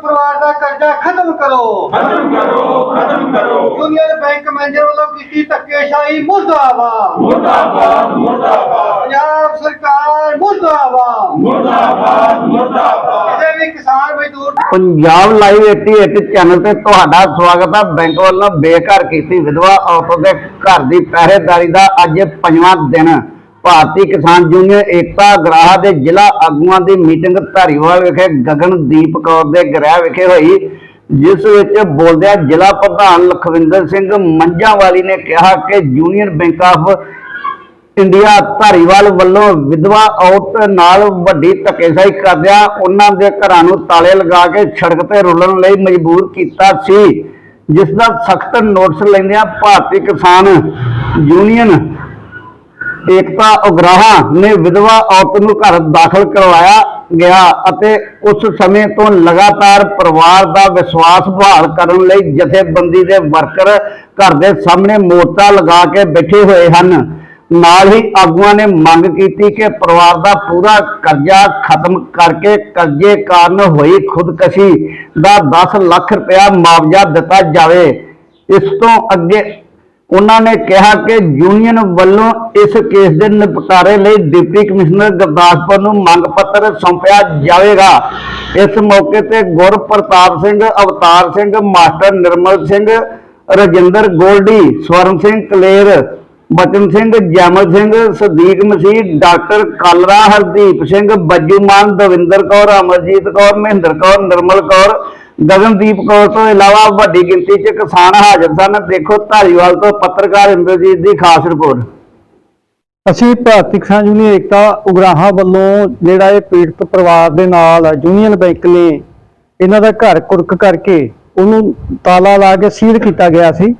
ਪਰਿਵਾਰ ਦਾ ਕਰਜ਼ਾ ਖਤਮ ਕਰੋ। ਖਤਮ ਕਰੋ ਖਤਮ ਕਰੋ। ਯੂਨੀਅਨ ਬੈਂਕ ਮੈਨੇਜਰ ਵੱਲੋਂ ਕੀਤੀ ਧੱਕੇਸ਼ਾਹੀ ਮੁਰਦਾਬਾਦ। ਮੁਰਦਾਬਾਦ ਮੁਰਦਾਬਾਦ। ਪੰਜਾਬ ਸਰਕਾਰ ਮੁਰਦਾਬਾਦ। ਮੁਰਦਾਬਾਦ ਮੁਰਦਾਬਾਦ। ਕਿਸੇ ਵੀ ਕਿਸਾਨ ਮਜ਼ਦੂਰ ਪੰਜਾਬ ਲਾਈਵ 88 ਚੈਨਲ ਤੇ ਤੁਹਾਡਾ ਸਵਾਗਤ ਹੈ ਬੈਂਕ ਵੱਲੋਂ ਬੇਘਰ ਕੀਤੀ ਵਿਧਵਾ ਔਰਤ ਦੇ ਘਰ ਦੀ ਪਹਿਰੇਦਾਰੀ ਦਾ ਅੱਜ ਪੰਜਵਾਂ ਦਿਨ। ਭਾਰਤੀ ਕਿਸਾਨ ਯੂਨੀਅਨ ਏਕਤਾ ਗਰਾਹ ਦੇ ਜ਼ਿਲ੍ਹਾ ਆਗੂਆਂ ਦੀ ਮੀਟਿੰਗ ਧਾਰੀਵਾਲ ਵਿਖੇ ਗਗਨਦੀਪ ਕੌਰ ਦੇ ਗ੍ਰਹਿ ਵਿਖੇ ਹੋਈ, ਜਿਸ ਵਿੱਚ ਬੋਲਦਿਆਂ ਜ਼ਿਲ੍ਹਾ ਪ੍ਰਧਾਨ ਲਖਵਿੰਦਰ ਸਿੰਘ ਮੰਝਾਵਾਲੀ ਨੇ ਕਿਹਾ ਕਿ Union Bank of India Dhariwal ਵੱਲੋਂ ਵਿਧਵਾ ਔਰਤ ਨਾਲ ਵੱਡੀ ਧੱਕੇਸ਼ਾਹੀ ਕਰਦਿਆਂ ਉਹਨਾਂ ਦੇ ਘਰਾਂ ਨੂੰ ਤਾਲੇ ਲਗਾ ਕੇ ਸੜਕ ਤੇ ਰੁਲਣ ਲਈ ਮਜਬੂਰ ਕੀਤਾ ਸੀ, ਜਿਸ ਦਾ ਸਖਤ ਨੋਟਿਸ ਲੈਂਦਿਆਂ ਭਾਰਤੀ ਕਿਸਾਨ ਯੂਨੀਅਨ ਏਕਤਾ ਉਗਰਾਹਾਂ ਨੇ ਵਿਧਵਾ ਔਰਤ ਨੂੰ ਘਰ ਦਾਖਲ ਕਰਵਾਇਆ ਗਿਆ ਅਤੇ ਉਸ ਸਮੇਂ ਤੋਂ ਲਗਾਤਾਰ ਪਰਿਵਾਰ ਦਾ ਵਿਸ਼ਵਾਸ ਬਹਾਲ ਕਰਨ ਲਈ ਜਥੇਬੰਦੀ ਦੇ ਵਰਕਰ ਘਰ ਦੇ ਸਾਹਮਣੇ ਮੋਰਚਾ ਲਗਾ ਕੇ ਬੈਠੇ ਹੋਏ ਹਨ। ਨਾਲ ਹੀ ਆਗੂਆਂ ਨੇ ਮੰਗ ਕੀਤੀ ਕਿ ਪਰਿਵਾਰ ਦਾ ਪੂਰਾ ਕਰਜ਼ਾ ਖਤਮ ਕਰਕੇ ਕਰਜ਼ੇ ਕਾਰਨ ਹੋਈ ਖੁਦਕਸ਼ੀ ਦਾ 10 ਲੱਖ ਰੁਪਇਆ ਮੁਆਵਜ਼ਾ ਦਿੱਤਾ ਜਾਵੇ। ਇਸ ਤੋਂ ਅੱਗੇ ਉਹਨਾਂ ਨੇ ਕਿਹਾ ਕਿ ਯੂਨੀਅਨ ਵੱਲੋਂ ਇਸ ਕੇਸ ਦੇ ਨਿਪਟਾਰੇ ਲਈ ਡਿਪਟੀ ਕਮਿਸ਼ਨਰ ਗੁਰਦਾਸਪੁਰ ਨੂੰ ਮੰਗ ਪੱਤਰ ਸੌਂਪਿਆ ਜਾਵੇਗਾ। ਇਸ ਮੌਕੇ ਤੇ ਗੁਰਪ੍ਰਤਾਪ ਸਿੰਘ, ਅਵਤਾਰ ਸਿੰਘ, ਮਾਸਟਰ ਨਿਰਮਲ ਸਿੰਘ, ਰਜਿੰਦਰ ਗੋਲਡੀ, ਸਵਰਨ ਸਿੰਘ ਕਲੇਰ, ਬਚਨ ਸਿੰਘ, ਜੈਮਲ ਸਿੰਘ, ਸਦੀਕ ਮਸੀਹ, ਡਾਕਟਰ ਕਾਲਰਾ ਹਰਦੀਪ ਸਿੰਘ, ਬੱਜੂਮਾਨ ਦਵਿੰਦਰ ਕੌਰ, ਅਮਰਜੀਤ ਕੌਰ, ਮਹਿੰਦਰ ਕੌਰ, ਨਿਰਮਲ ਕੌਰ ਗਗਨਦੀਪ ਕੌਰ ਤੋਂ ਇਲਾਵਾ ਵੱਡੀ ਗਿਣਤੀ 'ਚ ਕਿਸਾਨ ਹਾਜ਼ਰ ਸਨ। ਦੇਖੋ ਧਾਰੀਵਾਲ ਤੋਂ ਪੱਤਰਕਾਰ ਇੰਦਰਜੀਤ ਦੀ ਖਾਸ ਰਿਪੋਰਟ। ਅਸੀਂ ਭਾਰਤੀ ਕਿਸਾਨ ਯੂਨੀਅਨ ਏਕਤਾ ਉਗਰਾਹਾਂ ਵੱਲੋਂ ਜਿਹੜਾ ਇਹ ਪੀੜਤ ਪਰਿਵਾਰ ਦੇ ਨਾਲ ਯੂਨੀਅਨ ਬੈਂਕ ਨੇ ਇਹਨਾਂ ਦਾ ਘਰ ਕੁਰਕ ਕਰਕੇ ਉਹਨੂੰ ਤਾਲਾ ਲਾ ਕੇ ਸੀਲ ਕੀਤਾ ਗਿਆ ਸੀ,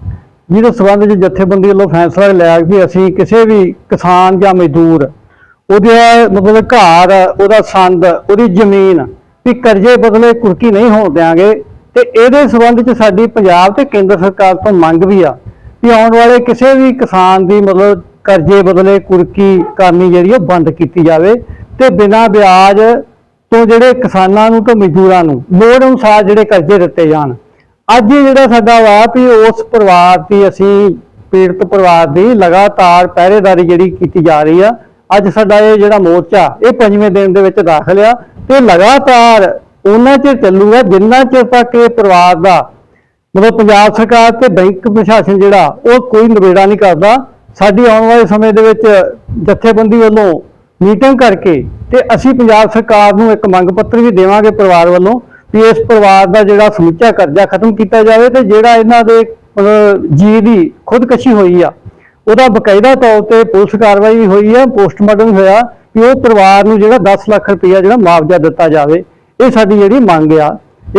ਜਿਹਦੇ ਸਬੰਧ ਵਿੱਚ ਜਥੇਬੰਦੀ ਵੱਲੋਂ ਫੈਸਲਾ ਲਿਆ ਕਿ ਅਸੀਂ ਕਿਸੇ ਵੀ ਕਿਸਾਨ ਜਾਂ ਮਜ਼ਦੂਰ, ਉਹਦੇ ਮਤਲਬ ਘਰ, ਉਹਦਾ ਸੰਦ, ਉਹਦੀ ਜ਼ਮੀਨ ਵੀ ਕਰਜ਼ੇ ਬਦਲੇ ਕੁਰਕੀ ਨਹੀਂ ਹੋਣ ਦਿਆਂਗੇ। ਤੇ ਇਹਦੇ ਸਬੰਧ ਵਿੱਚ ਸਾਡੀ ਪੰਜਾਬ ਤੇ ਕੇਂਦਰ ਸਰਕਾਰ ਤੋਂ ਮੰਗ ਵੀ ਆ ਵੀ ਆਉਣ ਵਾਲੇ ਕਿਸੇ ਵੀ ਕਿਸਾਨ ਦੀ ਮਤਲਬ ਕਰਜ਼ੇ ਬਦਲੇ ਕੁਰਕੀ ਕਰਨੀ ਜਿਹੜੀ ਉਹ ਬੰਦ ਕੀਤੀ ਜਾਵੇ ਤੇ ਬਿਨਾਂ ਵਿਆਜ ਤੋਂ ਜਿਹੜੇ ਕਿਸਾਨਾਂ ਨੂੰ ਤੇ ਮਜ਼ਦੂਰਾਂ ਨੂੰ ਲੋੜ ਅਨੁਸਾਰ ਜਿਹੜੇ ਕਰਜ਼ੇ ਦਿੱਤੇ ਜਾਣ। ਅੱਜ ਜਿਹੜਾ ਸਾਡਾ ਵਾ ਵੀ ਉਸ ਪਰਿਵਾਰ ਦੀ ਅਸੀਂ ਪੀੜਤ ਪਰਿਵਾਰ ਦੀ ਲਗਾਤਾਰ ਪਹਿਰੇਦਾਰੀ ਜਿਹੜੀ ਕੀਤੀ ਜਾ ਰਹੀ ਆ, ਅੱਜ ਸਾਡਾ ਇਹ ਜਿਹੜਾ ਮੋਰਚਾ ਇਹ ਪੰਜਵੇਂ ਦਿਨ ਦੇ ਵਿੱਚ ਦਾਖਲ ਆ ਤੇ ਲਗਾਤਾਰ ਉਹਨਾਂ ਚਿਰ ਚੱਲੂਗਾ, ਜਿੰਨਾ ਚਿਰ ਤੱਕ ਇਹ ਪਰਿਵਾਰ ਦਾ ਮਤਲਬ ਪੰਜਾਬ ਸਰਕਾਰ ਤੇ ਬੈਂਕ ਪ੍ਰਸ਼ਾਸਨ ਜਿਹੜਾ, ਉਹ ਕੋਈ ਨਿਬੇੜਾ ਨਹੀਂ ਕਰਦਾ। ਸਾਡੀ ਆਉਣ ਵਾਲੇ ਸਮੇਂ ਦੇ ਵਿੱਚ ਜਥੇਬੰਦੀ ਵੱਲੋਂ ਮੀਟਿੰਗ ਕਰਕੇ ਤੇ ਅਸੀਂ ਪੰਜਾਬ ਸਰਕਾਰ ਨੂੰ ਇੱਕ ਮੰਗ ਪੱਤਰ ਵੀ ਦੇਵਾਂਗੇ ਪਰਿਵਾਰ ਵੱਲੋਂ ਵੀ ਇਸ ਪਰਿਵਾਰ ਦਾ ਜਿਹੜਾ ਸਮੁੱਚਾ ਕਰਜ਼ਾ ਖਤਮ ਕੀਤਾ ਜਾਵੇ ਤੇ ਜਿਹੜਾ ਇਹਨਾਂ ਦੇ, ਮਤਲਬ ਜੀ ਦੀ ਖੁਦਕਸ਼ੀ ਹੋਈ ਆ, ਉਹਦਾ ਬਕਾਇਦਾ ਤੌਰ ਤੇ ਪੁਲਿਸ ਕਾਰਵਾਈ ਵੀ ਹੋਈ ਆ, ਪੋਸਟਮਾਰਟਮ ਵੀ ਹੋਇਆ। ਕਿ ਉਹ ਪਰਿਵਾਰ ਨੂੰ ਜਿਹੜਾ 10 ਲੱਖ ਰੁਪਇਆ ਜਿਹੜਾ ਮੁਆਵਜ਼ਾ ਦਿੱਤਾ ਜਾਵੇ ਇਹ ਸਾਡੀ ਜਿਹੜੀ ਮੰਗ ਆ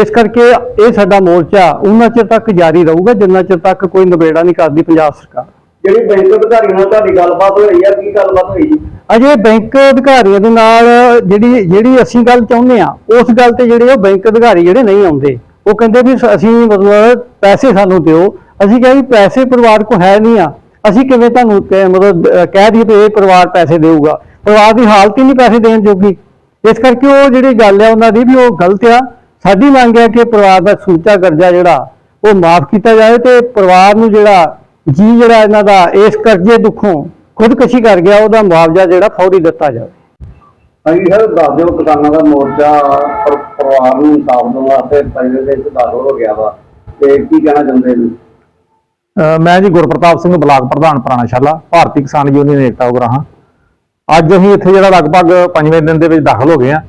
ਇਸ ਕਰਕੇ ਇਹ ਸਾਡਾ ਮੋਰਚਾ ਉਹਨਾਂ ਚਿਰ ਤੱਕ ਜਾਰੀ ਰਹੂਗਾ ਜਿੰਨਾ ਚਿਰ ਤੱਕ ਕੋਈ ਨਿਬੇੜਾ ਨਹੀਂ ਕਰਦੀ ਪੰਜਾਬ ਸਰਕਾਰ। ਜਿਹੜੀ ਬੈਂਕ ਅਧਿਕਾਰੀ ਨਾਲ ਤੁਹਾਡੀ ਗੱਲਬਾਤ ਹੋਈ ਆ ਕੀ ਗੱਲਬਾਤ ਹੋਈ? ਅਜੇ ਬੈਂਕ ਅਧਿਕਾਰੀਆਂ ਦੇ ਨਾਲ ਜਿਹੜੀ ਜਿਹੜੀ ਅਸੀਂ ਗੱਲ ਚਾਹੁੰਦੇ ਆ ਉਸ ਗੱਲ ਤੇ ਜਿਹੜੇ ਉਹ ਬੈਂਕ ਅਧਿਕਾਰੀ ਜਿਹੜੇ ਨਹੀਂ ਆਉਂਦੇ ਉਹ ਕਹਿੰਦੇ ਵੀ ਅਸੀਂ ਮਤਲਬ ਪੈਸੇ ਸਾਨੂੰ ਦਿਓ। ਅਸੀਂ ਕਿਹਾ ਵੀ ਪੈਸੇ ਪਰਿਵਾਰ ਕੋ ਹੈ ਨਹੀਂ ਆ ਅਸੀਂ ਕਿਵੇਂ ਤੁਹਾਨੂੰ ਮਤਲਬ ਕਹਿ ਦਈਏ ਵੀ ਇਹ ਪਰਿਵਾਰ ਪੈਸੇ ਦੇਊਗਾ। ਪਰਿਵਾਰ ਦੀ ਹਾਲਤ ਹੀ ਨਹੀਂ ਪੈਸੇ ਦੇਣ ਜੋਗੀ। ਇਸ ਕਰਕੇ ਉਹ ਜਿਹੜੀ ਗੱਲ ਆ ਉਹਨਾਂ ਦੀ ਵੀ ਉਹ ਗਲਤ ਆ। ਸਾਡੀ ਮੰਗ ਹੈ ਕਿ ਪਰਿਵਾਰ ਦਾ ਸਮੁੱਚਾ ਕਰਜ਼ਾ ਜਿਹੜਾ ਉਹ ਮਾਫ ਕੀਤਾ ਜਾਵੇ ਤੇ ਪਰਿਵਾਰ ਨੂੰ ਜਿਹੜਾ ਜੀ ਜਿਹੜਾ ਇਹਨਾਂ ਦਾ ਇਸ ਕਰਜ਼ੇ ਦੁੱਖੋਂ ਖੁਦਕਸ਼ੀ ਕਰ ਗਿਆ ਉਹਦਾ ਮੁਆਵਜ਼ਾ ਜਿਹੜਾ ਫੌਰੀ ਦਿੱਤਾ ਜਾਵੇ। ਹਾਂਜੀ ਸਰ ਦੱਸ ਦਿਓ ਕਿਸਾਨਾਂ ਦਾ ਮੋਰਚਾ ਪਰ ਪਰਿਵਾਰ ਨੂੰ ਇਨਸਾਫ ਦੇਣ ਵਾਸਤੇ ਪਹਿਲੇ ਦੇ ਵਿੱਚ ਦਾਖਲ ਹੋ ਗਿਆ ਵਾ। ਤੇ ਕੀ ਕਹਿਣਾ ਚਾਹੁੰਦੇ ਨੇ ਮੈਂ ਜੀ ਗੁਰਪ੍ਰਤਾਪ ਸਿੰਘ ਬਲਾਕ ਪ੍ਰਧਾਨ ਪੁਰਾਣਾ ਸ਼ਾਲਾ ਭਾਰਤੀ ਕਿਸਾਨ ਯੂਨੀਅਨ ਏਕਤਾ ਉਗਰਾਹਾਂ। ਅੱਜ ਅਸੀਂ ਇੱਥੇ ਜਿਹੜਾ ਲਗਭਗ ਪੰਜਵੇਂ ਦਿਨ ਦੇ ਵਿੱਚ ਦਾਖਲ ਹੋ ਗਏ ਆ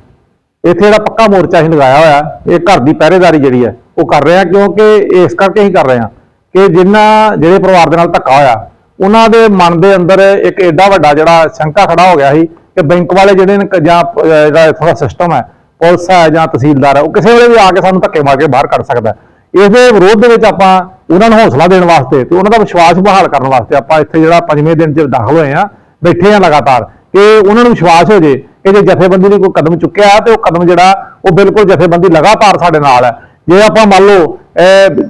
ਇੱਥੇ ਜਿਹੜਾ ਪੱਕਾ ਮੋਰਚਾ ਅਸੀਂ ਲਗਾਇਆ ਹੋਇਆ, ਇਹ ਘਰ ਦੀ ਪਹਿਰੇਦਾਰੀ ਜਿਹੜੀ ਹੈ, ਉਹ ਕਰ ਰਹੇ ਆ ਕਿਉਂਕਿ ਇਸ ਕਰਕੇ ਅਸੀਂ ਕਰ ਰਹੇ ਆ ਕਿ ਜਿਨ੍ਹਾਂ ਜਿਹੜੇ ਪਰਿਵਾਰ ਦੇ ਨਾਲ ਧੱਕਾ ਹੋਇਆ, ਉਹਨਾਂ ਦੇ ਮਨ ਦੇ ਅੰਦਰ ਇੱਕ ਐਡਾ ਵੱਡਾ ਜਿਹੜਾ ਸ਼ੰਕਾ ਖੜਾ ਹੋ ਗਿਆ ਸੀ ਕਿ ਬੈਂਕ ਵਾਲੇ ਜਿਹੜੇ ਨੇ ਕ- ਜਾਂ ਪ- ਅਹ, ਜਿਹੜਾ ਥੋੜਾ ਸਿਸਟਮ ਹੈ, ਪੁਲਿਸ ਹੈ ਜਾਂ ਤਹਿਸੀਲਦਾਰ ਹੈ, ਉਹ ਕਿਸੇ ਵੇਲੇ ਵੀ ਆ ਕੇ ਸਾਨੂੰ ਧੱਕੇ ਮਾਰ ਕੇ ਬਾਹਰ ਕੱਢ ਸਕਦਾ ਇਸ ਦੇ ਵਿਰੋਧ ਦੇ ਵਿੱਚ ਆਪਾਂ ਉਹਨਾਂ ਨੂੰ ਹੌਸਲਾ ਦੇਣ ਵਾਸਤੇ ਤੇ ਉਹਨਾਂ ਦਾ ਵਿਸ਼ਵਾਸ ਬਹਾਲ ਕਰਨ ਵਾਸਤੇ ਆਪਾਂ ਇੱਥੇ ਜਿਹੜਾ ਪੰਜਵੇਂ ਦਿਨ 'ਚ ਦਾਖਲ ਹੋਏ ਆ ਬੈਠੇ ਆ ਲਗਾਤਾਰ। ਕਿ ਉਹਨਾਂ ਨੂੰ ਵਿਸ਼ਵਾਸ ਹੋ ਜੇ ਕਿ ਜੇ ਜਥੇਬੰਦੀ ਨੇ ਕੋਈ ਕਦਮ ਚੁੱਕਿਆ ਹੈ ਤੇ ਉਹ ਕਦਮ ਜਿਹੜਾ ਉਹ ਬਿਲਕੁਲ ਜਥੇਬੰਦੀ ਲਗਾਤਾਰ ਸਾਡੇ ਨਾਲ ਹੈ। ਜੇ ਆਪਾਂ ਮੰਨ ਲਓ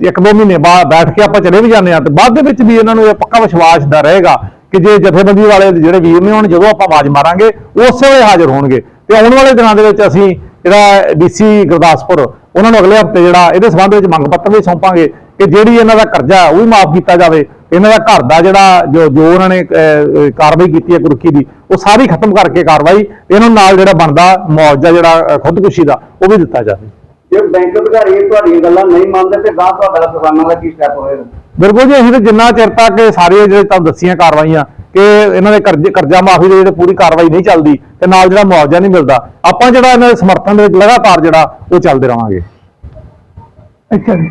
ਇੱਕ ਦੋ ਮਹੀਨੇ ਬਾਅਦ ਬੈਠ ਕੇ ਆਪਾਂ ਚਲੇ ਵੀ ਜਾਂਦੇ ਆ ਤੇ ਬਾਅਦ ਦੇ ਵਿੱਚ ਵੀ ਇਹਨਾਂ ਨੂੰ ਇਹ ਪੱਕਾ ਵਿਸ਼ਵਾਸ ਦਾ ਰਹੇਗਾ ਕਿ ਜੇ ਜਥੇਬੰਦੀ ਵਾਲੇ ਜਿਹੜੇ ਵੀਰ ਨੇ ਹੁਣ ਜਦੋਂ ਆਪਾਂ ਆਵਾਜ਼ ਮਾਰਾਂਗੇ ਉਸੇ ਵੇਲੇ ਹਾਜ਼ਰ ਹੋਣਗੇ। ਤੇ ਆਉਣ ਵਾਲੇ ਦਿਨਾਂ ਦੇ ਵਿੱਚ ਅਸੀਂ ਜਿਹੜਾ ਡੀਸੀ ਗੁਰਦਾਸਪੁਰ ਉਹਨਾਂ ਨੂੰ ਅਗਲੇ ਹਫ਼ਤੇ ਜਿਹੜਾ ਇਹਦੇ ਸੰਬੰਧ ਵਿੱਚ ਮੰਗ ਪੱਤਰ ਵੀ ਸੌਂਪਾਂਗੇ ਕਿ ਜਿਹੜੀ ਇਹਨਾਂ ਦਾ ਕਰਜ਼ਾ ਹੈ, ਉਹ ਵੀ ਮਾਫ ਕੀਤਾ ਜਾਵੇ। ਇਹਨਾਂ ਦਾ ਘਰ ਦਾ ਜਿਹੜਾ ਜੋ ਜੋ ਉਹਨਾਂ ਨੇ ਕਾਰਵਾਈ ਕੀਤੀ ਹੈ ਕੁਰਕੀ ਦੀ ਉਹ ਸਾਰੀ ਖਤਮ ਕਰਕੇ ਕਾਰਵਾਈ ਇਹਨਾਂ ਨਾਲ ਜਿਹੜਾ ਬਣਦਾ ਮੁਆਵਜ਼ਾ ਜਿਹੜਾ ਖੁਦਕੁਸ਼ੀ ਦਾ ਉਹ ਵੀ ਦਿੱਤਾ ਜਾਵੇ। ਜੇ ਬੈਂਕ ਅਧਿਕਾਰੀ ਤੁਹਾਡੀਆਂ ਗੱਲਾਂ ਨਹੀਂ ਮੰਨਦੇ ਤੇ ਗਾਂ ਤੁਹਾਡਾ ਕਿਸਾਨਾਂ ਦਾ ਕੀ ਸਟੈਪ ਹੋਏਗਾ? ਬਿਲਕੁਲ ਜੀ ਅਸੀਂ ਤਾਂ ਜਿੰਨਾ ਚਿਰ ਤੱਕ ਸਾਰੇ ਜਿਹੜੇ ਤੁਹਾਨੂੰ ਦੱਸੀਆਂ ਕਾਰਵਾਈਆਂ ਕਿ ਇਹਨਾਂ ਦੇ ਕਰਜ਼ੇ ਕਰਜ਼ਾ ਮਾਫੀ ਦੇ ਜਿਹੜੇ ਪੂਰੀ ਕਾਰਵਾਈ ਨਹੀਂ ਚੱਲਦੀ ਤੇ ਨਾਲ ਜਿਹੜਾ ਮੁਆਵਜ਼ਾ ਨਹੀਂ ਮਿਲਦਾ ਆਪਾਂ ਜਿਹੜਾ ਇਹਨਾਂ ਦੇ ਸਮਰਥਨ ਦੇ ਵਿੱਚ ਲਗਾਤਾਰ ਜਿਹੜਾ ਉਹ ਚੱਲਦੇ ਰਵਾਂਗੇ। ਅੱਛਾ ਜੀ।